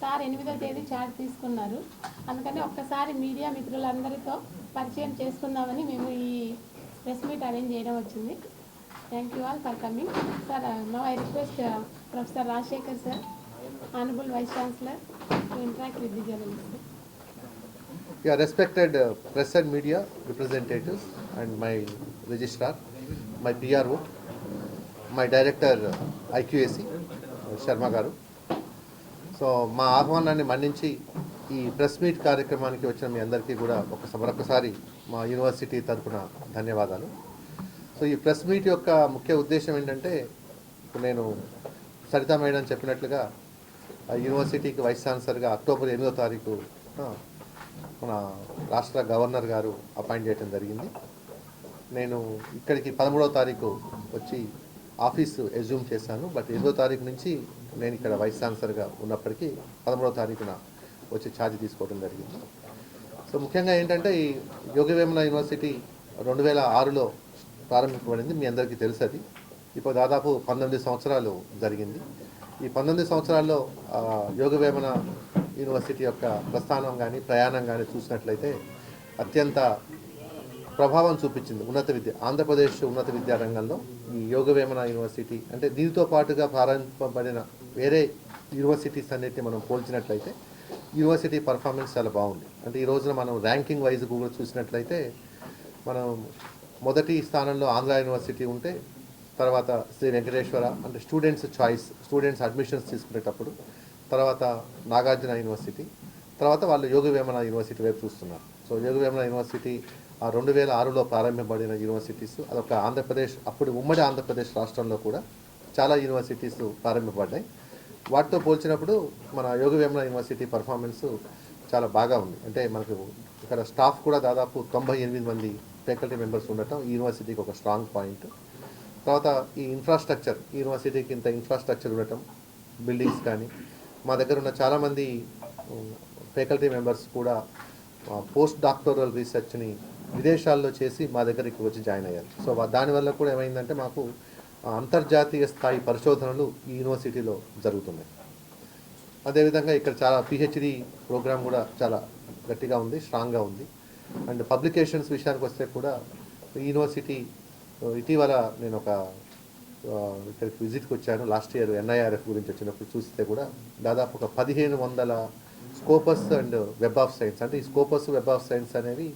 Sir ఎనిమిదో తేదీ charge తీసుకున్నారు. అందుకని ఒక్కసారి మీడియా మిత్రులందరితో పరిచయం చేసుకుందామని మేము ఈ ప్రెస్ మీట్ అరేంజ్ చేయడం వచ్చింది. Thank you all for coming sir no I request professor Rajasekhar sir honourable vice chancellor to interact with the journalist Yeah, respected uh, press and media representatives and my registrar, my PRO, my director uh, IQAC, uh, Sharma గారు so మా ఆహ్వానాన్ని మన్నించి ఈ press meet కార్యక్రమానికి వచ్చిన మీ అందరికీ కూడా ఒక మరొకసారి మా యూనివర్సిటీ తరపున ధన్యవాదాలు. సో ఈ ప్రెస్ మీట్ యొక్క ముఖ్య ఉద్దేశం ఏంటంటే ఇప్పుడు నేను సరితా మేడం చెప్పినట్లుగా ఆ యూనివర్సిటీకి వైస్ ఛాన్సలర్గా అక్టోబర్ ఎనిమిదో తారీఖు మన రాష్ట్ర గవర్నర్ గారు అపాయింట్ చేయడం జరిగింది. నేను ఇక్కడికి పదమూడవ తారీఖు వచ్చి ఆఫీసు ఎజ్యూమ్ చేశాను. బట్ ఎనిమిదో తారీఖు నుంచి నేను ఇక్కడ వైస్ ఛాన్సలర్గా ఉన్నప్పటికీ పదమూడవ తారీఖున వచ్చి ఛార్జ్ తీసుకోవడం జరిగింది. సో ముఖ్యంగా ఏంటంటే ఈ యోగవేమన యూనివర్సిటీ రెండు వేల ఆరులో ప్రారంభించబడింది. మీ అందరికీ తెలుసు అది. ఇప్పుడు దాదాపు పంతొమ్మిది సంవత్సరాలు జరిగింది. ఈ పంతొమ్మిది సంవత్సరాల్లో యోగవేమన యూనివర్సిటీ యొక్క ప్రస్థానం కానీ ప్రయాణం కానీ చూసినట్లయితే అత్యంత ప్రభావం చూపించింది ఉన్నత విద్య ఆంధ్రప్రదేశ్ ఉన్నత విద్యా రంగంలో ఈ యోగవేమన యూనివర్సిటీ. అంటే దీనితో పాటుగా ప్రారంభింపబడిన వేరే యూనివర్సిటీస్ అన్నిటిని మనం పోల్చినట్లయితే యూనివర్సిటీ పర్ఫార్మెన్స్ చాలా బాగుంది. అంటే ఈ రోజున మనం ర్యాంకింగ్ వైజ్ కూడా చూసినట్లయితే మనం మొదటి స్థానంలో ఆంధ్ర యూనివర్సిటీ ఉంటే తర్వాత శ్రీ వెంకటేశ్వర అంటే స్టూడెంట్స్ చాయిస్ స్టూడెంట్స్ అడ్మిషన్స్ తీసుకునేటప్పుడు తర్వాత నాగార్జున యూనివర్సిటీ తర్వాత వాళ్ళు యోగవేమన యూనివర్సిటీ వైపు చూస్తున్నారు. సో యోగవేమన యూనివర్సిటీ ఆ రెండు వేల ఆరులో ప్రారంభింపబడిన యూనివర్సిటీస్ అదొక ఆంధ్రప్రదేశ్ అప్పుడు ఉమ్మడి ఆంధ్రప్రదేశ్ రాష్ట్రంలో కూడా చాలా యూనివర్సిటీస్ ప్రారంభింపబడ్డాయి వాటితో పోల్చినప్పుడు మన యోగవేమన యూనివర్సిటీ పర్ఫార్మెన్స్ చాలా బాగా ఉంది. అంటే మనకు ఇక్కడ స్టాఫ్ కూడా దాదాపు తొంభై ఎనిమిది మంది ఫ్యాకల్టీ మెంబర్స్ ఉండటం ఈ యూనివర్సిటీకి ఒక స్ట్రాంగ్ పాయింట్. తర్వాత ఈ ఇన్ఫ్రాస్ట్రక్చర్ యూనివర్సిటీకి ఇంత ఇన్ఫ్రాస్ట్రక్చర్ ఉండటం బిల్డింగ్స్ కానీ మా దగ్గర ఉన్న చాలామంది ఫ్యాకల్టీ మెంబర్స్ కూడా పోస్ట్ డాక్టోరల్ రీసెర్చ్ని విదేశాల్లో చేసి మా దగ్గరికి వచ్చి జాయిన్ అయ్యారు. సో దానివల్ల కూడా ఏమైందంటే మాకు అంతర్జాతీయ స్థాయి పరిశోధనలు ఈ యూనివర్సిటీలో జరుగుతున్నాయి. అదేవిధంగా ఇక్కడ చాలా పిహెచ్డి ప్రోగ్రామ్ కూడా చాలా గట్టిగా ఉంది స్ట్రాంగ్గా ఉంది. అండ్ పబ్లికేషన్స్ విషయానికి వస్తే కూడా యూనివర్సిటీ ఇటీవల నేను ఒక ఇక్కడికి విజిట్కి వచ్చాను. లాస్ట్ ఇయర్ ఎన్ఐఆర్ఎఫ్ గురించి వచ్చినప్పుడు చూస్తే కూడా దాదాపు ఒక పదిహేను వందల Scopus and web of science. అంటే ఈ స్కోపస్ వెబ్ ఆఫ్ సైన్స్ అనేవి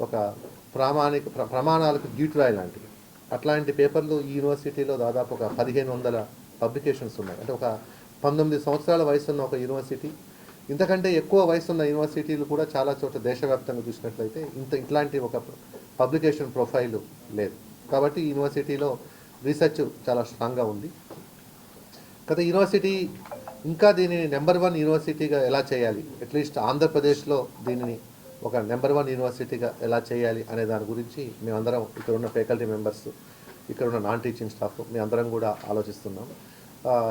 ఒక ప్రామాణిక ప్ర- ప్రమాణాలకు గీటురాయి లాంటివి. అట్లాంటి పేపర్లు ఈ యూనివర్సిటీలో దాదాపు ఒక పదిహేను వందల పబ్లికేషన్స్ ఉన్నాయి. అంటే ఒక పంతొమ్మిది సంవత్సరాల వయసు ఉన్న ఒక యూనివర్సిటీ. ఇంతకంటే ఎక్కువ వయసు ఉన్న యూనివర్సిటీలు కూడా చాలా చోట్ల దేశవ్యాప్తంగా చూసినట్లయితే ఇంత ఇట్లాంటి ఒక పబ్లికేషన్ ప్రొఫైల్ లేదు. కాబట్టి యూనివర్సిటీలో రీసెర్చ్ చాలా స్ట్రాంగ్గా ఉంది. గత యూనివర్సిటీ ఇంకా దీనిని నెంబర్ వన్ యూనివర్సిటీగా ఎలా చేయాలి? అట్లీస్ట్ ఆంధ్రప్రదేశ్లో దీనిని ఒక నెంబర్ వన్ యూనివర్సిటీగా ఎలా చేయాలి అనే దాని గురించి మేమందరం ఇక్కడ ఉన్న ఫ్యాకల్టీ మెంబర్స్ ఇక్కడ ఉన్న నాన్ టీచింగ్ స్టాఫ్ మేమందరం కూడా ఆలోచిస్తున్నాం.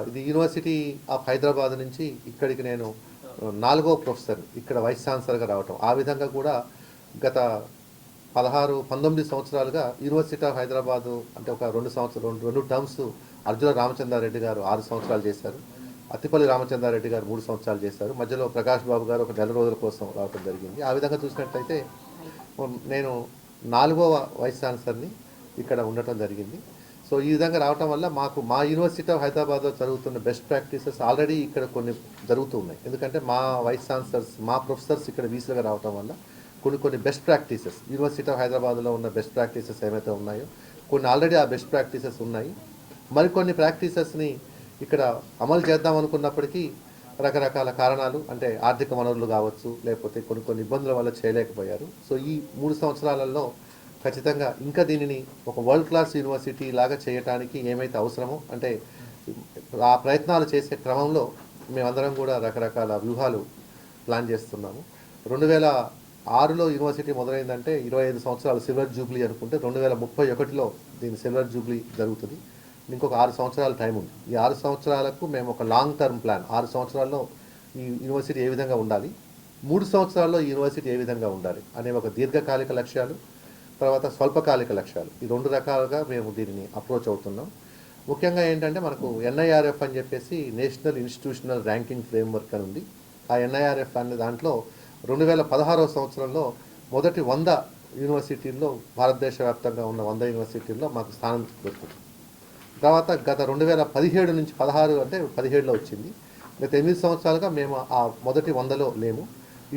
ఇది యూనివర్సిటీ ఆఫ్ హైదరాబాద్ నుంచి ఇక్కడికి నేను నాలుగో ప్రొఫెసర్ ఇక్కడ వైస్ ఛాన్సలర్గా రావటం. ఆ విధంగా కూడా గత పదహారు పంతొమ్మిది సంవత్సరాలుగా యూనివర్సిటీ ఆఫ్ హైదరాబాదు అంటే ఒక రెండు సంవత్సరాలు రెండు రెండు టర్మ్స్ అర్జున రామచంద్రారెడ్డి గారు ఆరు సంవత్సరాలు చేశారు. అత్తిపల్లి రామచంద్రారెడ్డి గారు మూడు సంవత్సరాలు చేశారు. మధ్యలో ప్రకాష్ బాబు గారు ఒక నెల రోజుల కోసం రావడం జరిగింది. ఆ విధంగా చూసినట్లయితే నేను నాలుగవ వైస్ ఛాన్సలర్ని ఇక్కడ ఉండటం జరిగింది. సో ఈ విధంగా రావటం వల్ల మాకు మా యూనివర్సిటీ ఆఫ్ హైదరాబాద్లో జరుగుతున్న బెస్ట్ ప్రాక్టీసెస్ ఆల్రెడీ ఇక్కడ కొన్ని జరుగుతూ ఉన్నాయి. ఎందుకంటే మా వైస్ ఛాన్సలర్స్ మా ప్రొఫెసర్స్ ఇక్కడ వీసులుగా రావటం వల్ల కొన్ని కొన్ని బెస్ట్ ప్రాక్టీసెస్ యూనివర్సిటీ ఆఫ్ హైదరాబాద్లో ఉన్న బెస్ట్ ప్రాక్టీసెస్ ఏమైతే ఉన్నాయో కొన్ని ఆల్రెడీ ఆ బెస్ట్ ప్రాక్టీసెస్ ఉన్నాయి. మరికొన్ని ప్రాక్టీసెస్ని ఇక్కడ అమలు చేద్దాం అనుకున్నప్పటికీ రకరకాల కారణాలు అంటే ఆర్థిక వనరులు కావచ్చు లేకపోతే కొన్ని కొన్ని ఇబ్బందుల వల్ల చేయలేకపోయారు. సో ఈ మూడు సంవత్సరాలలో ఖచ్చితంగా ఇంకా దీనిని ఒక వరల్డ్ క్లాస్ యూనివర్సిటీ లాగా చేయటానికి ఏమైతే అవసరమో అంటే ఆ ప్రయత్నాలు చేసే క్రమంలో మేమందరం కూడా రకరకాల వ్యూహాలు ప్లాన్ చేస్తున్నాము. రెండు వేల ఆరులో యూనివర్సిటీ మొదలైందంటే ఇరవై ఐదు సంవత్సరాలు సిల్వర్ జూబ్లీ అనుకుంటే రెండు వేల ముప్పై ఒకటిలో దీని సిల్వర్ జూబ్లీ జరుగుతుంది. ఇంకొక ఆరు సంవత్సరాల టైం ఉంది. ఈ ఆరు సంవత్సరాలకు మేము ఒక లాంగ్ టర్మ్ ప్లాన్ ఆరు సంవత్సరాల్లో ఈ యూనివర్సిటీ ఏ విధంగా ఉండాలి? మూడు సంవత్సరాల్లో ఈ యూనివర్సిటీ ఏ విధంగా ఉండాలి? అనే ఒక దీర్ఘకాలిక లక్ష్యాలు తర్వాత స్వల్పకాలిక లక్ష్యాలు. ఈ రెండు రకాలుగా మేము దీనిని అప్రోచ్ అవుతున్నాం. ముఖ్యంగా ఏంటంటే మనకు ఎన్ఐఆర్ఎఫ్ అని చెప్పేసి నేషనల్ ఇన్స్టిట్యూషనల్ ర్యాంకింగ్ ఫ్రేమ్వర్క్ అని ఉంది. ఆ ఎన్ఐఆర్ఎఫ్ అనే దాంట్లో రెండు వేల పదహారవ సంవత్సరంలో మొదటి వంద యూనివర్సిటీల్లో భారతదేశ వ్యాప్తంగా ఉన్న వంద యూనివర్సిటీల్లో మాకు స్థానం దొరుకుతుంది తర్వాత గత రెండు వేల పదిహేడు నుంచి పదహారు అంటే పదిహేడులో వచ్చింది. గత ఎనిమిది సంవత్సరాలుగా మేము ఆ మొదటి వందలో లేము.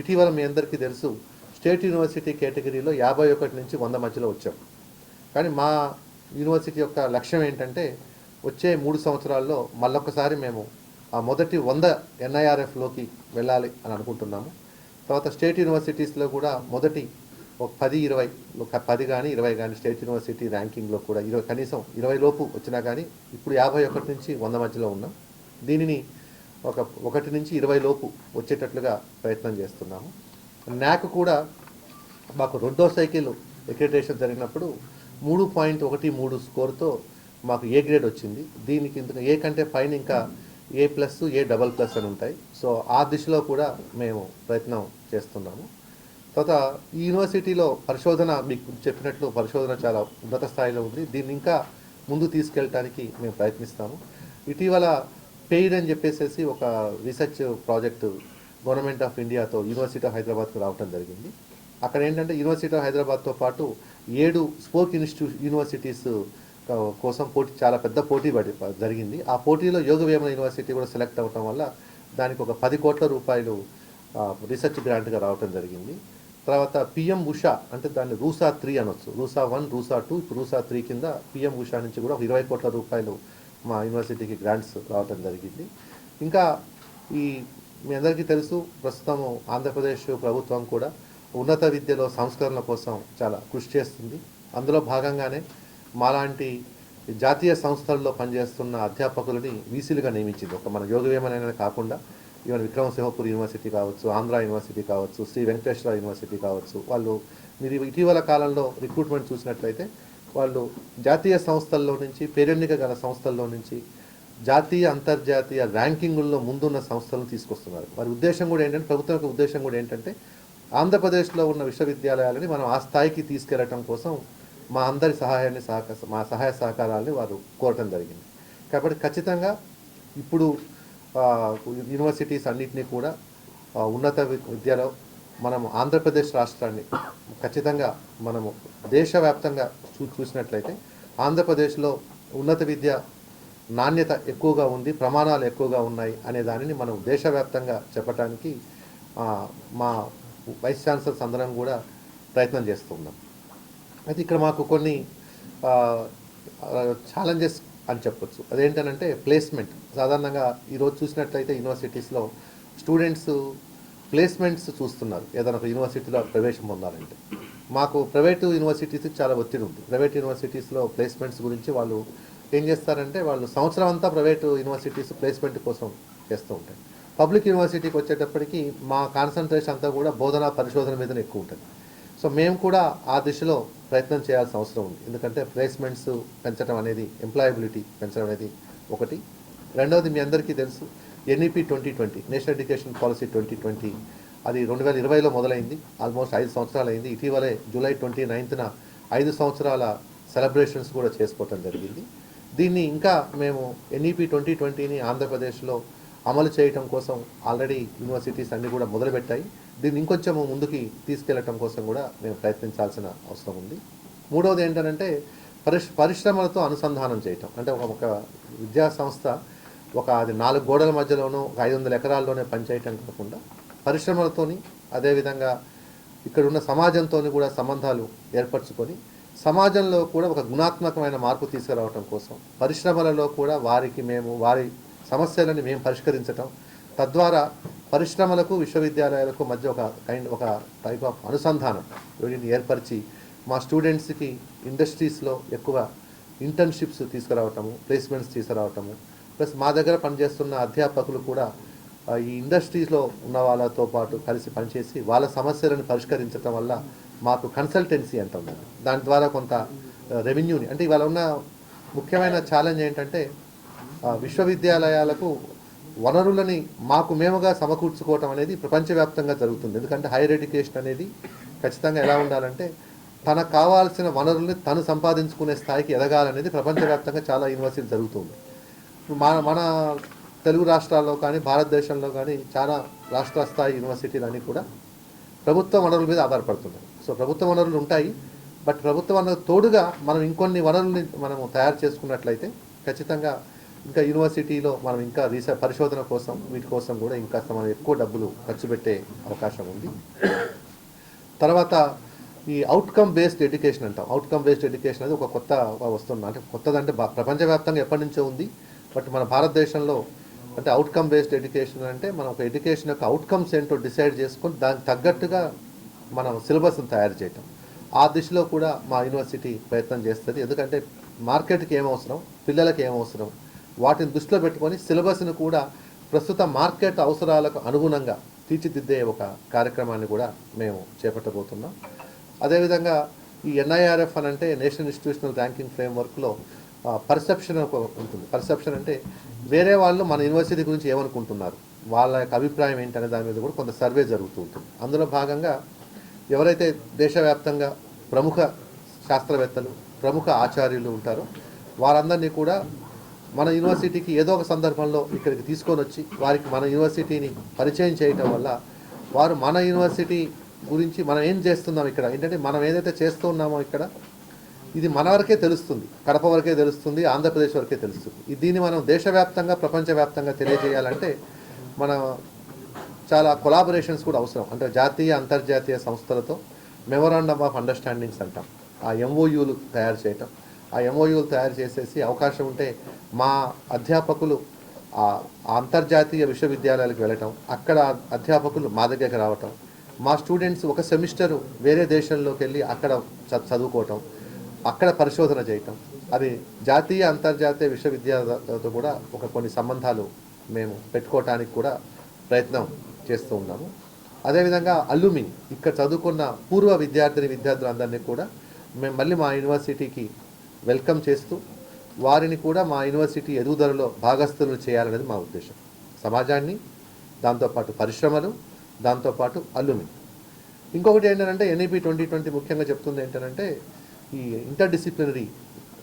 ఇటీవల మీ అందరికీ తెలుసు స్టేట్ యూనివర్సిటీ కేటగిరీలో యాభై ఒకటి నుంచి వంద మధ్యలో వచ్చాం. కానీ మా యూనివర్సిటీ యొక్క లక్ష్యం ఏంటంటే వచ్చే మూడు సంవత్సరాల్లో మళ్ళొక్కసారి మేము ఆ మొదటి వంద ఎన్ఐఆర్ఎఫ్లోకి వెళ్ళాలి అని అనుకుంటున్నాము. తర్వాత స్టేట్ యూనివర్సిటీస్లో కూడా మొదటి ఒక పది ఇరవై ఒక పది కానీ ఇరవై కానీ స్టేట్ యూనివర్సిటీ ర్యాంకింగ్లో కూడా ఇరవై కనీసం ఇరవై లోపు వచ్చినా కానీ ఇప్పుడు యాభై ఒకటి నుంచి వంద మధ్యలో ఉన్నాం. దీనిని ఒక ఒకటి నుంచి ఇరవై లోపు వచ్చేటట్లుగా ప్రయత్నం చేస్తున్నాము. నాకు కూడా మాకు రెండో సైకిల్ ఎక్రిటేషన్ జరిగినప్పుడు మూడు పాయింట్ ఒకటి మూడు స్కోర్తో మాకు ఏ గ్రేడ్ వచ్చింది? దీనికి ఇంత ఏ కంటే పైన ఇంకా A plus A double plus అని ఉంటాయి. సో ఆ దిశలో కూడా మేము ప్రయత్నం చేస్తున్నాము. తర్వాత ఈ యూనివర్సిటీలో పరిశోధన మీకు చెప్పినట్లు పరిశోధన చాలా ఉన్నత స్థాయిలో ఉంది. దీన్ని ఇంకా ముందు తీసుకెళ్ళటానికి మేము ప్రయత్నిస్తాము. ఇటీవల పెయిడ్ అని చెప్పేసి ఒక రీసెర్చ్ ప్రాజెక్టు గవర్నమెంట్ ఆఫ్ ఇండియాతో యూనివర్సిటీ ఆఫ్ హైదరాబాద్కు రావడం జరిగింది. అక్కడ ఏంటంటే యూనివర్సిటీ ఆఫ్ హైదరాబాద్తో పాటు ఏడు స్పోక్ ఇన్స్టిట్యూ యూనివర్సిటీస్ కోసం పోటీ చాలా పెద్ద పోటీ పడి జరిగింది. ఆ పోటీలో యోగ వేమన యూనివర్సిటీ కూడా సెలెక్ట్ అవ్వటం వల్ల దానికి ఒక పది కోట్ల రూపాయలు రీసెర్చ్ గ్రాంట్గా రావటం జరిగింది. తర్వాత పిఎం ఉషా అంటే దాన్ని రూసా త్రీ అనొచ్చు. రూసా వన్ రూసా టూ ఇప్పుడు రూసా త్రీ కింద పిఎం ఉషా నుంచి కూడా ఒక ఇరవై కోట్ల రూపాయలు మా యూనివర్సిటీకి గ్రాంట్స్ రావటం జరిగింది. ఇంకా ఈ మీ అందరికీ తెలుసు ప్రస్తుతం ఆంధ్రప్రదేశ్ ప్రభుత్వం కూడా ఉన్నత విద్యలో సంస్కరణల కోసం చాలా కృషి చేస్తుంది. అందులో భాగంగానే మాలాంటి జాతీయ సంస్థల్లో పనిచేస్తున్న అధ్యాపకులని వీసీలుగా నియమించింది. ఒక మన యోగవేమనైనా కాకుండా ఈవెన్ విక్రమసింహపూర్ యూనివర్సిటీ కావచ్చు ఆంధ్ర యూనివర్సిటీ కావచ్చు శ్రీ వెంకటేశ్వర యూనివర్సిటీ కావచ్చు వాళ్ళు మీరు ఇటీవల కాలంలో రిక్రూట్మెంట్ చూసినట్లయితే వాళ్ళు జాతీయ సంస్థల్లో నుంచి పేరెన్నిక గల సంస్థల్లో నుంచి జాతీయ అంతర్జాతీయ ర్యాంకింగుల్లో ముందున్న సంస్థలను తీసుకొస్తున్నారు. వారి ఉద్దేశం కూడా ఏంటంటే ప్రభుత్వం యొక్క ఉద్దేశం కూడా ఏంటంటే ఆంధ్రప్రదేశ్లో ఉన్న విశ్వవిద్యాలయాలని మనం ఆ స్థాయికి తీసుకెళ్ళటం కోసం మా అందరి సహాయాన్ని సహక మా సహాయ సహకారాలని వారు కోరటం జరిగింది. కాబట్టి ఖచ్చితంగా ఇప్పుడు యూనివర్సిటీస్ అన్నింటినీ కూడా ఉన్నత వి- విద్యలో మనము ఆంధ్రప్రదేశ్ రాష్ట్రాన్ని ఖచ్చితంగా మనము దేశవ్యాప్తంగా చూ చూసినట్లయితే ఆంధ్రప్రదేశ్లో ఉన్నత విద్య నాణ్యత ఎక్కువగా ఉంది ప్రమాణాలు ఎక్కువగా ఉన్నాయి అనే దానిని మనం దేశవ్యాప్తంగా చెప్పడానికి మా వైస్ ఛాన్సలర్స్ అందరం కూడా ప్రయత్నం చేస్తున్నాం అయితే ఇక్కడ మాకు కొన్ని ఛాలెంజెస్ అని చెప్పొచ్చు. అదేంటనంటే ప్లేస్మెంట్ సాధారణంగా ఈరోజు చూసినట్లయితే యూనివర్సిటీస్లో స్టూడెంట్స్ ప్లేస్మెంట్స్ చూస్తున్నారు. ఏదైనా ఒక యూనివర్సిటీలో ప్రవేశం పొందాలంటే. మాకు ప్రైవేటు యూనివర్సిటీస్కి చాలా ఒత్తిడి ఉంది. ప్రైవేట్ యూనివర్సిటీస్లో ప్లేస్మెంట్స్ గురించి వాళ్ళు ఏం చేస్తారంటే వాళ్ళు సంవత్సరం అంతా ప్రైవేటు యూనివర్సిటీస్ ప్లేస్మెంట్ కోసం చేస్తూ ఉంటాయి పబ్లిక్ యూనివర్సిటీకి వచ్చేటప్పటికి మా కాన్సన్ట్రేషన్ అంతా కూడా బోధనా పరిశోధన మీదనే ఎక్కువ ఉంటుంది. సో మేము కూడా ఆ దిశలో ప్రయత్నం చేయాల్సిన అవసరం ఉంది. ఎందుకంటే ప్లేస్మెంట్స్ పెంచడం అనేది ఎంప్లాయబిలిటీ పెంచడం అనేది ఒకటి. రెండవది మీ అందరికీ తెలుసు NEP twenty twenty national education policy twenty twenty అది రెండు వేల ఇరవైలో మొదలైంది. ఆల్మోస్ట్ ఐదు సంవత్సరాలు అయింది. ఇటీవలే జూలై ట్వంటీ నైన్త్న ఐదు సంవత్సరాల సెలబ్రేషన్స్ కూడా చేసుకోవటం జరిగింది. దీన్ని ఇంకా మేము ఎన్ఈపి ట్వంటీ ట్వంటీని ఆంధ్రప్రదేశ్లో అమలు చేయటం కోసం ఆల్రెడీ యూనివర్సిటీస్ అన్నీ కూడా మొదలుపెట్టాయి. దీన్ని ఇంకొంచెం ముందుకి తీసుకెళ్ళటం కోసం కూడా మేము ప్రయత్నించాల్సిన అవసరం ఉంది. మూడవది ఏంటంటే పరిశ్ పరిశ్రమలతో అనుసంధానం చేయటం. అంటే ఒక ఒక విద్యా సంస్థ ఒక అది నాలుగు గోడల మధ్యలోనూ ఒక ఐదు వందల ఎకరాల్లోనే పనిచేయటం కాకుండా పరిశ్రమలతోని అదేవిధంగా ఇక్కడున్న సమాజంతో కూడా సంబంధాలు ఏర్పరచుకొని సమాజంలో కూడా ఒక గుణాత్మకమైన మార్పు తీసుకురావటం కోసం పరిశ్రమలలో కూడా వారికి మేము వారి సమస్యలను మేము పరిష్కరించటం తద్వారా పరిశ్రమలకు విశ్వవిద్యాలయాలకు మధ్య ఒక కైండ్ ఒక టైప్ ఆఫ్ అనుసంధానం వీటిని ఏర్పరిచి మా స్టూడెంట్స్కి ఇండస్ట్రీస్లో ఎక్కువ ఇంటర్న్షిప్స్ తీసుకురావటము ప్లేస్మెంట్స్ తీసుకురావటము. ప్లస్ మా దగ్గర పనిచేస్తున్న అధ్యాపకులు కూడా ఈ ఇండస్ట్రీస్లో ఉన్న వాళ్ళతో పాటు కలిసి పనిచేసి వాళ్ళ సమస్యలను పరిష్కరించడం వల్ల మాకు కన్సల్టెన్సీ అంటాం దాని ద్వారా కొంత రెవెన్యూని అంటే ఇవాళ ఉన్న ముఖ్యమైన ఛాలెంజ్ ఏంటంటే విశ్వవిద్యాలయాలకు వనరులని మాకు మేముగా సమకూర్చుకోవటం అనేది ప్రపంచవ్యాప్తంగా జరుగుతుంది. ఎందుకంటే హైయర్ ఎడ్యుకేషన్ అనేది ఖచ్చితంగా ఎలా ఉండాలంటే తనకు కావాల్సిన వనరుల్ని తను సంపాదించుకునే స్థాయికి ఎదగాలనేది ప్రపంచవ్యాప్తంగా చాలా యూనివర్సిటీలు జరుగుతుంది. మన మన తెలుగు రాష్ట్రాల్లో కానీ భారతదేశంలో కానీ చాలా రాష్ట్ర స్థాయి యూనివర్సిటీలన్నీ కూడా ప్రభుత్వ వనరుల మీద ఆధారపడుతున్నాయి. సో ప్రభుత్వ వనరులు ఉంటాయి. బట్ ప్రభుత్వ వనరులు తోడుగా మనం ఇంకొన్ని వనరుల్ని మనము తయారు చేసుకున్నట్లయితే ఖచ్చితంగా ఇంకా యూనివర్సిటీలో మనం ఇంకా రీసెర్చ్ పరిశోధన కోసం వీటి కోసం కూడా ఇంకా మనం ఎక్కువ డబ్బులు ఖర్చు పెట్టే అవకాశం ఉంది. తర్వాత ఈ అవుట్కమ్ బేస్డ్ ఎడ్యుకేషన్ అంటాం. అవుట్కమ్ బేస్డ్ ఎడ్యుకేషన్ అనేది ఒక కొత్త వస్తున్న అంటే కొత్తదంటే బా- ప్రపంచవ్యాప్తంగా ఎప్పటి నుంచో ఉంది. బట్ మన భారతదేశంలో అంటే అవుట్కమ్ బేస్డ్ ఎడ్యుకేషన్ అంటే మనం ఒక ఎడ్యుకేషన్ యొక్క అవుట్కమ్స్ ఏంటో డిసైడ్ చేసుకొని దానికి తగ్గట్టుగా మనం సిలబస్ని తయారు చేయటం. ఆ దిశలో కూడా మా యూనివర్సిటీ ప్రయత్నం చేస్తుంది. ఎందుకంటే మార్కెట్కి ఏమవసరం పిల్లలకి ఏమవసరం అవసరం? వాటిని దృష్టిలో పెట్టుకొని సిలబస్ని కూడా ప్రస్తుత మార్కెట్ అవసరాలకు అనుగుణంగా తీర్చిదిద్దే ఒక కార్యక్రమాన్ని కూడా మేము చేపట్టబోతున్నాం. అదేవిధంగా ఈ ఎన్ఐఆర్ఎఫ్ అని అంటే నేషనల్ ఇన్స్టిట్యూషనల్ ర్యాంకింగ్ ఫ్రేమ్వర్క్లో పర్సెప్షన్ ఉంటుంది. పర్సెప్షన్ అంటే వేరే వాళ్ళు మన యూనివర్సిటీ గురించి ఏమనుకుంటున్నారు? వాళ్ళ యొక్క అభిప్రాయం ఏంటనే దాని మీద కూడా కొంత సర్వే జరుగుతూ ఉంటుంది. అందులో భాగంగా ఎవరైతే దేశవ్యాప్తంగా ప్రముఖ శాస్త్రవేత్తలు ప్రముఖ ఆచార్యులు ఉంటారో వారందరినీ కూడా మన యూనివర్సిటీకి ఏదో ఒక సందర్భంలో ఇక్కడికి తీసుకొని వచ్చి వారికి మన యూనివర్సిటీని పరిచయం చేయటం వల్ల వారు మన యూనివర్సిటీ గురించి మనం ఏం చేస్తున్నాం ఇక్కడ? ఏంటంటే మనం ఏదైతే చేస్తూ ఉన్నామో ఇక్కడ ఇది మన వరకే తెలుస్తుంది. కడప వరకే తెలుస్తుంది ఆంధ్రప్రదేశ్ వరకే తెలుస్తుంది. దీన్ని మనం దేశవ్యాప్తంగా ప్రపంచవ్యాప్తంగా తెలియజేయాలంటే మన చాలా కొలాబరేషన్స్ కూడా అవసరం. అంటే జాతీయ అంతర్జాతీయ సంస్థలతో మెమొరాండమ్ ఆఫ్ అండర్స్టాండింగ్స్ అంటాం. ఆ ఎంఓయూలు తయారు చేయటం. ఆ ఎంఓయూలు తయారు చేసేసి అవకాశం ఉంటే మా అధ్యాపకులు అంతర్జాతీయ విశ్వవిద్యాలయాలకు వెళ్ళటం అక్కడ అధ్యాపకులు మా దగ్గరికి రావటం మా స్టూడెంట్స్ ఒక సెమిస్టరు వేరే దేశంలోకి వెళ్ళి అక్కడ చ- చదువుకోవటం అక్కడ పరిశోధన చేయటం. అది జాతీయ అంతర్జాతీయ విశ్వవిద్యాలయాలతో కూడా ఒక కొన్ని సంబంధాలు మేము పెట్టుకోవటానికి కూడా ప్రయత్నం చేస్తూ ఉన్నాము. అదేవిధంగా అల్లుమి ఇక్కడ చదువుకున్న పూర్వ విద్యార్థిని విద్యార్థులందరినీ కూడా మేము మళ్ళీ మా యూనివర్సిటీకి వెల్కమ్ చేస్తూ వారిని కూడా మా యూనివర్సిటీ ఎదుగుదలలో భాగస్థులను చేయాలనేది మా ఉద్దేశం. సమాజాన్ని దాంతోపాటు పరిశ్రమలు దాంతోపాటు అల్లుమి ఇంకొకటి ఏంటంటే ఎన్ఈపి ట్వంటీ ట్వంటీ ముఖ్యంగా చెప్తుంది ఏంటంటే ఈ ఇంటర్ డిసిప్లినరీ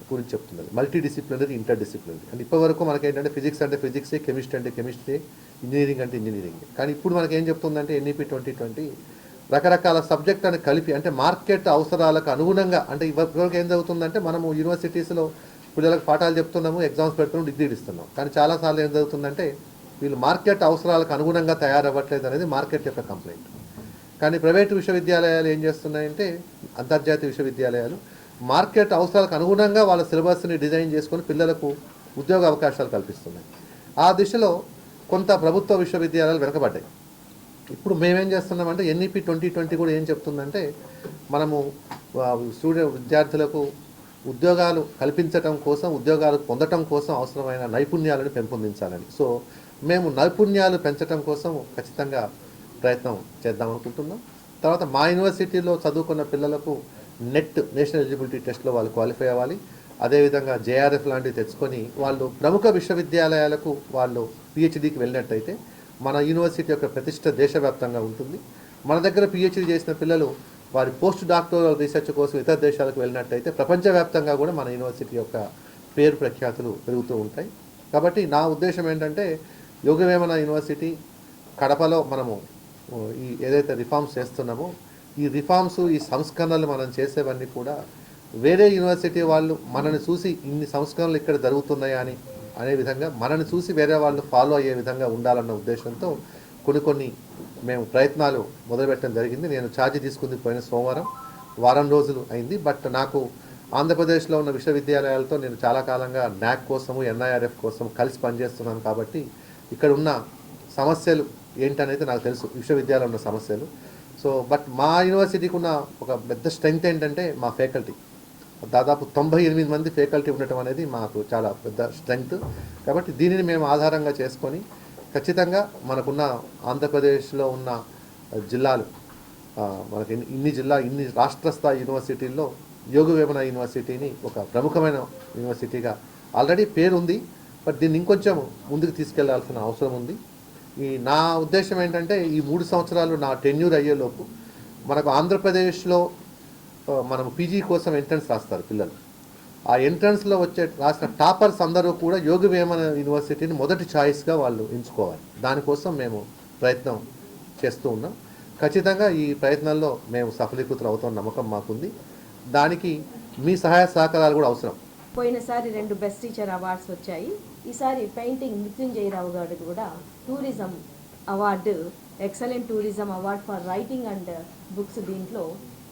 గురించి చెప్తున్నది. Multi disciplinary inter disciplinary and ఇప్పటివరకు మనకి ఏంటంటే ఫిజిక్స్ అంటే ఫిజిక్సే కెమిస్ట్రీ అంటే కెమిస్ట్రీ ఇంజనీరింగ్ అంటే ఇంజనీరింగ్. కానీ ఇప్పుడు మనకి ఏం చెప్తుందంటే ఎన్ఈపి ట్వంటీ ట్వంటీ రకరకాల సబ్జెక్ట్ అని కలిపి అంటే మార్కెట్ అవసరాలకు అనుగుణంగా అంటే ఇప్పటివరకు ఏం జరుగుతుందంటే మనము యూనివర్సిటీస్లో పిల్లలకు పాఠాలు చెప్తున్నాము ఎగ్జామ్స్ పెడుతున్నాము డిగ్రీలు ఇస్తున్నాం కానీ చాలాసార్లు ఏం జరుగుతుందంటే వీళ్ళు మార్కెట్ అవసరాలకు అనుగుణంగా తయారవ్వట్లేదు అనేది మార్కెట్ యొక్క కంప్లైంట్. కానీ ప్రైవేటు విశ్వవిద్యాలయాలు ఏం చేస్తున్నాయంటే అంతర్జాతీయ విశ్వవిద్యాలయాలు మార్కెట్ అవసరాలకు అనుగుణంగా వాళ్ళ సిలబస్ని డిజైన్ చేసుకొని పిల్లలకు ఉద్యోగ అవకాశాలు కల్పిస్తున్నాయి. ఆ దిశలో కొంత ప్రభుత్వ విశ్వవిద్యాలయాలు వెనకబడ్డాయి. ఇప్పుడు మేమేం చేస్తున్నామంటే ఎన్ఈపి ట్వంటీ ట్వంటీ కూడా ఏం చెప్తుందంటే మనము స్టూడెంట్ విద్యార్థులకు ఉద్యోగాలు కల్పించటం కోసం ఉద్యోగాలు పొందటం కోసం అవసరమైన నైపుణ్యాలను పెంపొందించాలని. సో మేము నైపుణ్యాలు పెంచటం కోసం ఖచ్చితంగా ప్రయత్నం చేద్దాం అనుకుంటున్నాం. తర్వాత మా యూనివర్సిటీలో చదువుకున్న పిల్లలకు నెట్ నేషనల్ ఎలిజిబిలిటీ టెస్ట్లో వాళ్ళు క్వాలిఫై అవ్వాలి. అదేవిధంగా జేఆర్ఎఫ్ లాంటివి తెచ్చుకొని వాళ్ళు ప్రముఖ విశ్వవిద్యాలయాలకు వాళ్ళు పిహెచ్డికి వెళ్ళినట్టయితే మన యూనివర్సిటీ యొక్క ప్రతిష్ట దేశవ్యాప్తంగా ఉంటుంది. మన దగ్గర పిహెచ్డి చేసిన పిల్లలు వారి పోస్ట్ డాక్టోరల్ రీసెర్చ్ కోసం ఇతర దేశాలకు వెళ్ళినట్టయితే ప్రపంచవ్యాప్తంగా కూడా మన యూనివర్సిటీ యొక్క పేరు ప్రఖ్యాతులు పెరుగుతూ ఉంటాయి. కాబట్టి నా ఉద్దేశం ఏంటంటే యోగవేమన యూనివర్సిటీ కడపలో మనము ఈ ఏదైతే రిఫార్మ్స్ చేస్తున్నామో ఈ రిఫార్మ్స్ ఈ సంస్కరణలు మనం చేసేవన్నీ కూడా వేరే యూనివర్సిటీ వాళ్ళు మనని చూసి ఇన్ని సంస్కరణలు ఇక్కడ జరుగుతున్నాయా అని అనే విధంగా మనని చూసి వేరే వాళ్ళు ఫాలో అయ్యే విధంగా ఉండాలన్న ఉద్దేశంతో కొన్ని కొన్ని మేము ప్రయత్నాలు మొదలుపెట్టడం జరిగింది. నేను ఛార్జ్ తీసుకుంది పోయిన సోమవారం. వారం రోజులు అయింది. బట్ నాకు ఆంధ్రప్రదేశ్లో ఉన్న విశ్వవిద్యాలయాలతో నేను చాలా కాలంగా న్యాక్ కోసము ఎన్ఐఆర్ఎఫ్ కోసం కలిసి పనిచేస్తున్నాను కాబట్టి ఇక్కడ ఉన్న సమస్యలు ఏంటనేది నాకు తెలుసు. విశ్వవిద్యాలయంలో ఉన్న సమస్యలు. సో బట్ మా యూనివర్సిటీకి ఉన్న ఒక పెద్ద స్ట్రెంగ్త్ ఏంటంటే మా ఫ్యాకల్టీ దాదాపు తొంభై ఎనిమిది మంది ఫ్యాకల్టీ ఉండటం అనేది మాకు చాలా పెద్ద స్ట్రెంగ్త్. కాబట్టి దీనిని మేము ఆధారంగా చేసుకొని ఖచ్చితంగా మనకున్న ఆంధ్రప్రదేశ్లో ఉన్న జిల్లాలు మనకి ఇన్ని- జిల్లా ఇన్ని రాష్ట్ర స్థాయి యూనివర్సిటీల్లో యోగవేమన యూనివర్సిటీని ఒక ప్రముఖమైన యూనివర్సిటీగా ఆల్రెడీ పేరు ఉంది బట్ దీన్ని ఇంకొంచెం ముందుకు తీసుకెళ్ళాల్సిన అవసరం ఉంది. ఈ నా ఉద్దేశం ఏంటంటే ఈ మూడు సంవత్సరాలు నా టెన్యూర్ అయ్యేలోపు మనకు ఆంధ్రప్రదేశ్లో మనం పీజీ కోసం ఎంట్రన్స్ రాస్తారు పిల్లలు. ఆ ఎంట్రన్స్లో వచ్చే రాసిన టాపర్స్ అందరూ కూడా యోగ వేమన యూనివర్సిటీని మొదటి ఛాయిస్గా వాళ్ళు ఎంచుకోవాలి. దానికోసం మేము ప్రయత్నం చేస్తూ ఉన్నాం. ఖచ్చితంగా ఈ ప్రయత్నంలో మేము సఫలీకృతులు అవుతాం నమ్మకం మాకుంది. దానికి మీ సహాయ సహకారాలు కూడా అవసరం. పోయినసారి రెండు బెస్ట్ టీచర్ అవార్డ్స్ వచ్చాయి. ఈసారి పెయింటింగ్ మృత్యుంజయరావు గారికి కూడా tourism award excellent tourism award for writing and books దీంట్లో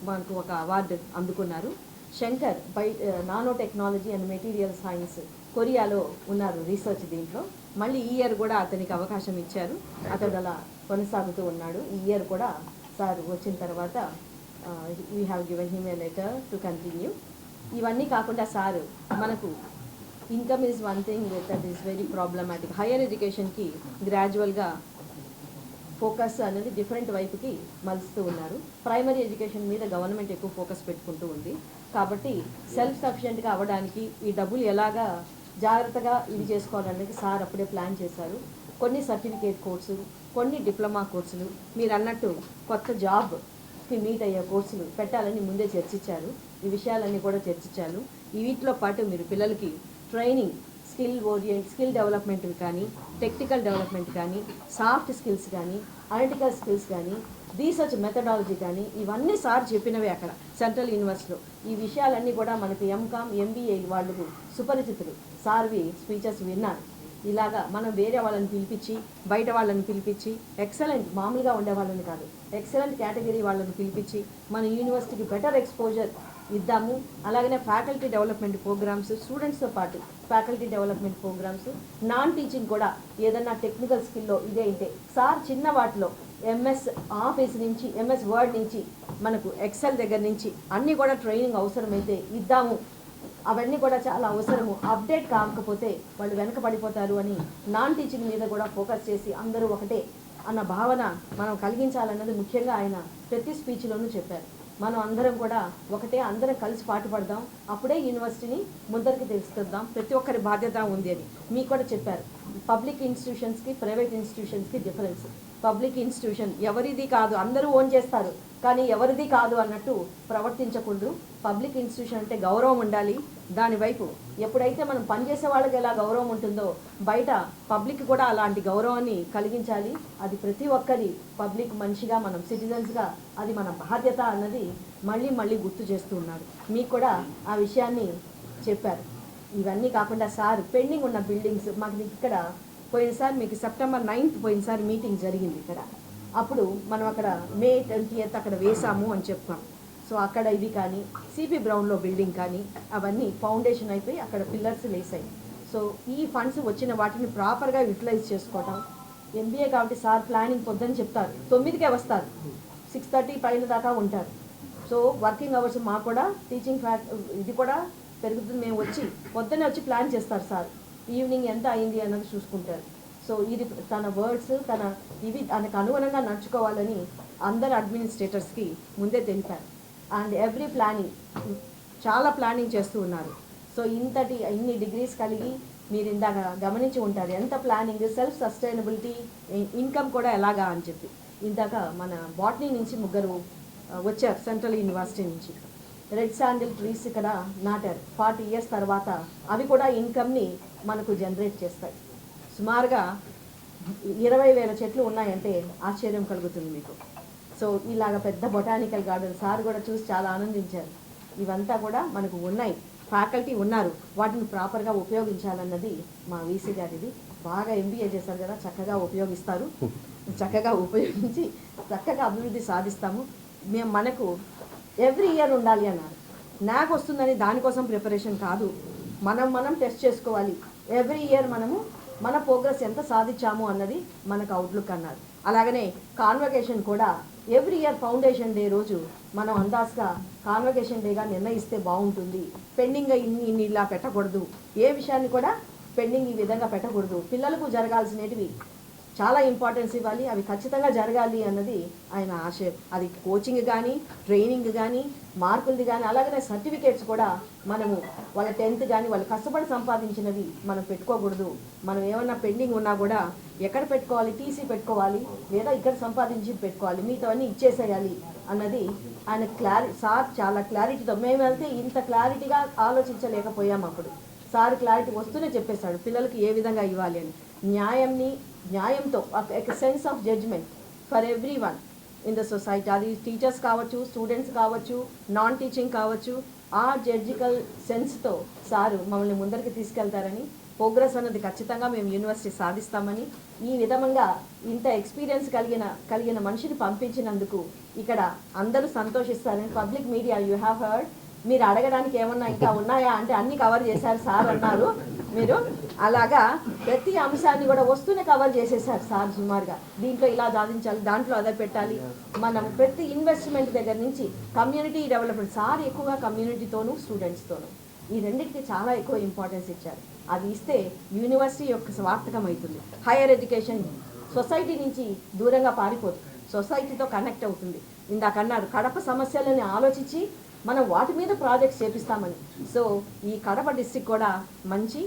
మనకు ఒక అవార్డు అందుకున్నారు. Shankar by nanotechnology and material science కొరియాలో ఉన్నారు రీసెర్చ్ దీంట్లో. మళ్ళీ ఈ ఇయర్ కూడా అతనికి అవకాశం ఇచ్చారు. అతడు అలా కొనసాగుతూ ఉన్నాడు. ఈ ఇయర్ కూడా సార్ వచ్చిన తర్వాత we have given him a letter to continue ఇవన్నీ కాకుండా సార్ మనకు income is one thing that is very problematic higher ఎడ్యుకేషన్కి గ్రాడ్యువల్గా ఫోకస్ అనేది డిఫరెంట్ వైపుకి మలుస్తూ ఉన్నారు. ప్రైమరీ ఎడ్యుకేషన్ మీద గవర్నమెంట్ ఎక్కువ ఫోకస్ పెట్టుకుంటూ ఉంది. కాబట్టి సెల్ఫ్ సఫిషియెంట్గా అవ్వడానికి ఈ డబ్బులు ఎలాగా జాగ్రత్తగా ఇది చేసుకోవాలనేది సార్ అప్పుడే ప్లాన్ చేశారు. కొన్ని సర్టిఫికేట్ కోర్సులు కొన్ని డిప్లొమా కోర్సులు మీరు అన్నట్టు కొత్త జాబ్కి మీట్ అయ్యే కోర్సులు పెట్టాలని ముందే చర్చించారు. ఈ విషయాలన్నీ కూడా చర్చించారు. వీటిలో పాటు మీరు పిల్లలకి training skill orient skill development కానీ టెక్నికల్ డెవలప్మెంట్ కానీ సాఫ్ట్ స్కిల్స్ కానీ అనలిటికల్ స్కిల్స్ కానీ రీసెర్చ్ మెథడాలజీ కానీ ఇవన్నీ సార్ చెప్పినవే అక్కడ సెంట్రల్ యూనివర్సిటీలో ఈ విషయాలన్నీ కూడా మనకి ఎంకామ్ ఎంబీఏ వాళ్ళకు సుపరిచితులు. సార్వి స్పీచెస్ విన్నారు. ఇలాగా మనం వేరే వాళ్ళని పిలిపించి బయట వాళ్ళని పిలిపించి ఎక్సలెంట్ మామూలుగా ఉండే వాళ్ళని కాదు. ఎక్సలెంట్ కేటగిరీ వాళ్ళని పిలిపించి మన యూనివర్సిటీకి బెటర్ ఎక్స్పోజర్ ఇద్దాము. అలాగనే ఫ్యాకల్టీ డెవలప్మెంట్ ప్రోగ్రామ్స్ స్టూడెంట్స్తో పాటు faculty development programmes non teaching కూడా ఏదన్నా టెక్నికల్ స్కిల్లో ఇదే ఇంటే సార్ చిన్న వాటిలో ఎంఎస్ ఆఫీస్ నుంచి ఎంఎస్ వర్డ్ నుంచి మనకు ఎక్సెల్ దగ్గర నుంచి అన్నీ కూడా ట్రైనింగ్ అవసరమైతే ఇద్దాము. అవన్నీ కూడా చాలా అవసరము. అప్డేట్ కాకపోతే వాళ్ళు వెనకబడిపోతారు అని నాన్ టీచింగ్ మీద కూడా ఫోకస్ చేసి అందరూ ఒకటే అన్న భావన మనం కలిగించాలన్నది ముఖ్యంగా ఆయన ప్రతి స్పీచ్లోనూ చెప్పారు. మనం అందరం కూడా ఒకటే అందరం కలిసి పాటుపడదాం అప్పుడే యూనివర్సిటీని ముందరికి తెలుసుకుందాం ప్రతి ఒక్కరి బాధ్యత ఉంది అని మీకు కూడా చెప్పారు. పబ్లిక్ ఇన్స్టిట్యూషన్స్కి ప్రైవేట్ ఇన్స్టిట్యూషన్స్కి డిఫరెన్స్ పబ్లిక్ ఇన్స్టిట్యూషన్ ఎవరిది కాదు అందరూ ఓన్ చేస్తారు. కానీ ఎవరిది కాదు అన్నట్టు ప్రవర్తించకూడదు. పబ్లిక్ ఇన్స్టిట్యూషన్ అంటే గౌరవం ఉండాలి. దాని వైపు ఎప్పుడైతే మనం పనిచేసే వాళ్ళకి ఎలా గౌరవం ఉంటుందో బయట పబ్లిక్ కూడా అలాంటి గౌరవాన్ని కలిగించాలి. అది ప్రతి ఒక్కరి పబ్లిక్ మనిషిగా మనం సిటిజన్స్గా అది మన బాధ్యత అన్నది మళ్ళీ మళ్ళీ గుర్తు చేస్తూ ఉన్నారు. మీకు కూడా ఆ విషయాన్ని చెప్పారు. ఇవన్నీ కాకుండా సార్ పెండింగ్ ఉన్న బిల్డింగ్స్ మాకు ఇక్కడ పోయినసారి మీకు సెప్టెంబర్ నైన్త్ పోయినసారి మీటింగ్ జరిగింది ఇక్కడ. అప్పుడు మనం అక్కడ మే ట్వంటీ అక్కడ వేసాము అని చెప్పాం సో అక్కడ ఇది కానీ సిపి బ్రౌన్లో బిల్డింగ్ కానీ అవన్నీ ఫౌండేషన్ అయిపోయి అక్కడ పిల్లర్స్ లేసాయి. సో ఈ ఫండ్స్ వచ్చిన వాటిని ప్రాపర్గా యూటిలైజ్ చేసుకోవటం. ఎంబీఏ కాబట్టి సార్ ప్లానింగ్ పొద్దున్న చెప్తారు. తొమ్మిదికే వస్తారు. సిక్స్ థర్టీ పైన దాకా ఉంటారు. సో వర్కింగ్ అవర్స్ మాకు కూడా టీచింగ్ ఇది కూడా పెరుగుతుంది. మేము వచ్చి పొద్దున్నే వచ్చి ప్లాన్ చేస్తారు సార్. ఈవినింగ్ ఎంత అయింది అన్నది చూసుకుంటారు. సో ఇది తన వర్డ్స్ తన ఇవి తనకు అనుగుణంగా నడుచుకోవాలని అందరు అడ్మినిస్ట్రేటర్స్కి ముందే తెలిపారు. అండ్ ఎవ్రీ ప్లానింగ్ చాలా ప్లానింగ్ చేస్తూ ఉన్నారు. సో ఇంతటి ఇన్ని డిగ్రీస్ కలిగి మీరు ఇందాక గమనించి ఉంటారు ఎంత ప్లానింగ్ సెల్ఫ్ సస్టైనబిలిటీ ఇన్కమ్ కూడా ఎలాగా అని చెప్పి. ఇందాక మన బాటనీ నుంచి ముగ్గురు వచ్చారు సెంట్రల్ యూనివర్సిటీ నుంచి. రెడ్ శాండిల్ ట్రీస్ ఇక్కడ నాటారు. ఫార్టీ ఇయర్స్ తర్వాత అవి కూడా ఇన్కమ్ని మనకు జనరేట్ చేస్తాయి. సుమారుగా ఇరవై వేల చెట్లు ఉన్నాయంటే ఆశ్చర్యం కలుగుతుంది మీకు. సో ఇలాగ పెద్ద బొటానికల్ గార్డెన్ సార్ కూడా చూసి చాలా ఆనందించారు. ఇవంతా కూడా మనకు ఉన్నాయి. ఫ్యాకల్టీ ఉన్నారు. వాటిని ప్రాపర్గా ఉపయోగించాలన్నది మా వీసీ గారిది. బాగా ఎంబీఏ చేశారు కదా చక్కగా ఉపయోగిస్తారు. చక్కగా ఉపయోగించి చక్కగా అభివృద్ధి సాధిస్తాము. మేము మనకు ఎవ్రీ ఇయర్ ఉండాలి అన్నారు. నాకు వస్తుందని దానికోసం ప్రిపరేషన్ కాదు. మనం మనం టెస్ట్ చేసుకోవాలి. ఎవ్రీ ఇయర్ మనము మన ప్రోగ్రెస్ ఎంత సాధించాము అన్నది మనకు అవుట్లుక్ అన్నారు. అలాగనే కాన్వకేషన్ కూడా ఎవ్రీ ఇయర్ ఫౌండేషన్ డే రోజు మనం అందాజ్గా కాన్వకేషన్ డేగా నిర్ణయిస్తే బాగుంటుంది. పెండింగ్ ఇన్ని ఇన్ని ఇలా పెట్టకూడదు. ఏ విషయాన్ని కూడా పెండింగ్ ఈ విధంగా పెట్టకూడదు. పిల్లలకు జరగాల్సినవి చాలా ఇంపార్టెన్స్ ఇవ్వాలి. అవి ఖచ్చితంగా జరగాలి అన్నది ఆయన ఆశయం. అది కోచింగ్ కానీ ట్రైనింగ్ కానీ మార్కులది కానీ అలాగనే సర్టిఫికేట్స్ కూడా మనము వాళ్ళ టెన్త్ కానీ వాళ్ళు కష్టపడి సంపాదించినవి మనం పెట్టుకోకూడదు. మనం ఏమన్నా పెండింగ్ ఉన్నా కూడా ఎక్కడ పెట్టుకోవాలి టీసీ పెట్టుకోవాలి లేదా ఇక్కడ సంపాదించి పెట్టుకోవాలి మీతో అన్నీ ఇచ్చేసేయాలి అన్నది ఆయన క్లారి సార్ చాలా క్లారిటీతో మేము వెళ్తే ఇంత క్లారిటీగా ఆలోచించలేకపోయాం అప్పుడు. సార్ క్లారిటీ వస్తూనే చెప్పేశాడు పిల్లలకి ఏ విధంగా ఇవ్వాలి అని. న్యాయంని న్యాయంతో ఒక sense of judgment for every one in the society అది టీచర్స్ కావచ్చు స్టూడెంట్స్ కావచ్చు నాన్ టీచింగ్ కావచ్చు ఆ జడ్జికల్ సెన్స్తో సారు మమ్మల్ని ముందరికి తీసుకెళ్తారని ప్రోగ్రెస్ అన్నది ఖచ్చితంగా మేము యూనివర్సిటీ సాధిస్తామని ఈ విధంగా ఇంత ఎక్స్పీరియన్స్ కలిగిన కలిగిన మనిషిని పంపించినందుకు ఇక్కడ అందరూ సంతోషిస్తారని public media you have heard. మీరు అడగడానికి ఏమన్నా ఇంకా ఉన్నాయా అంటే అన్ని కవర్ చేశారు సార్ అన్నారు మీరు. అలాగా ప్రతి అంశాన్ని కూడా వస్తూనే కవర్ చేసేసారు సార్ సుమారుగా. దీంట్లో ఇలా సాధించాలి దాంట్లో అదే పెట్టాలి. మనం ప్రతి ఇన్వెస్ట్మెంట్ దగ్గర నుంచి కమ్యూనిటీ డెవలప్మెంట్ సార్ ఎక్కువగా కమ్యూనిటీతోనూ స్టూడెంట్స్తోనూ ఈ రెండింటికి చాలా ఎక్కువ ఇంపార్టెన్స్ ఇచ్చారు. అది ఇస్తే యూనివర్సిటీ యొక్క స్వార్థకం అవుతుంది హైయర్ ఎడ్యుకేషన్ సొసైటీ నుంచి దూరంగా పారిపోతుంది సొసైటీతో కనెక్ట్ అవుతుంది. ఇందాక అన్నారు కడప సమస్యలని ఆలోచించి మనం వాటి మీద ప్రాజెక్ట్స్ చేపిస్తామని. సో ఈ కడప డిస్టిక్ కూడా మంచి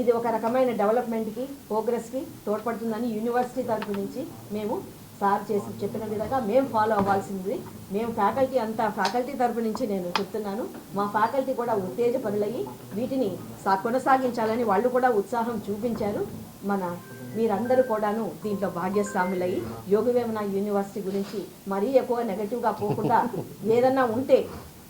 ఇది ఒక రకమైన డెవలప్మెంట్కి ప్రోగ్రెస్కి తోడ్పడుతుందని యూనివర్సిటీ తరఫు నుంచి మేము సార్ చేసి చెప్పిన విధంగా మేము ఫాలో అవ్వాల్సింది. మేము ఫ్యాకల్టీ అంతా ఫ్యాకల్టీ తరఫు నుంచి నేను చెప్తున్నాను. మా ఫ్యాకల్టీ కూడా ఉత్తేజపరులయ్యి వీటిని సా కొనసాగించాలని వాళ్ళు కూడా ఉత్సాహం చూపించారు. మన మీరందరూ కూడాను దీంట్లో భాగ్యస్వాములయ్యి యోగవేమన యూనివర్సిటీ గురించి మరీ ఎక్కువ నెగటివ్గా పోకుండా ఏదన్నా ఉంటే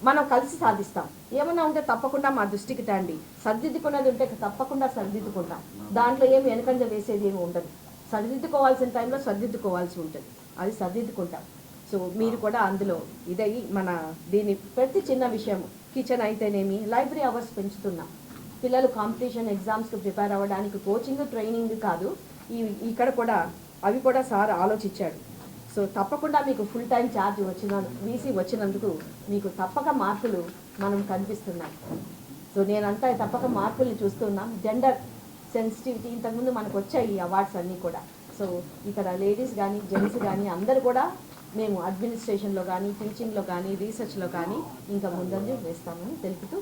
మనం కలిసి సాధిస్తాం. ఏమన్నా ఉంటే తప్పకుండా మా దృష్టికి తండి. సర్దిద్దుకున్నది ఉంటే తప్పకుండా సర్దిద్దుకుంటాం. దాంట్లో ఏమి వెనకంజ వేసేది ఏమి ఉండదు. సరిదిద్దుకోవాల్సిన టైంలో సరిదిద్దుకోవాల్సి ఉంటుంది. అది సరిదిద్దుకుంటాం. సో మీరు కూడా అందులో ఇదై మన దీని ప్రతి చిన్న విషయం కిచెన్ అయితేనేమి లైబ్రరీ అవర్స్ పెంచుతున్నాం. పిల్లలు కాంపిటీషన్ ఎగ్జామ్స్కి ప్రిపేర్ అవ్వడానికి కోచింగ్ ట్రైనింగ్ కాదు. ఈ ఇక్కడ కూడా అవి కూడా సార్ ఆలోచించాడు. సో తప్పకుండా మీకు ఫుల్ టైం ఛార్జ్ వచ్చిన వీసీ వచ్చినందుకు మీకు తప్పక మార్పులు మనం కనిపిస్తున్నాయి. సో నేనంతా తప్పక మార్పుల్ని చూస్తున్నాం. జెండర్ సెన్సిటివిటీ ఇంతకుముందు మనకు వచ్చాయి ఈ అవార్డ్స్ అన్నీ కూడా. సో ఇక్కడ లేడీస్ కానీ జెంట్స్ కానీ అందరు కూడా మేము అడ్మినిస్ట్రేషన్లో కానీ టీచింగ్లో కానీ రీసెర్చ్లో కానీ ఇంకా ముందంజ వేస్తామని తెలుపుతూ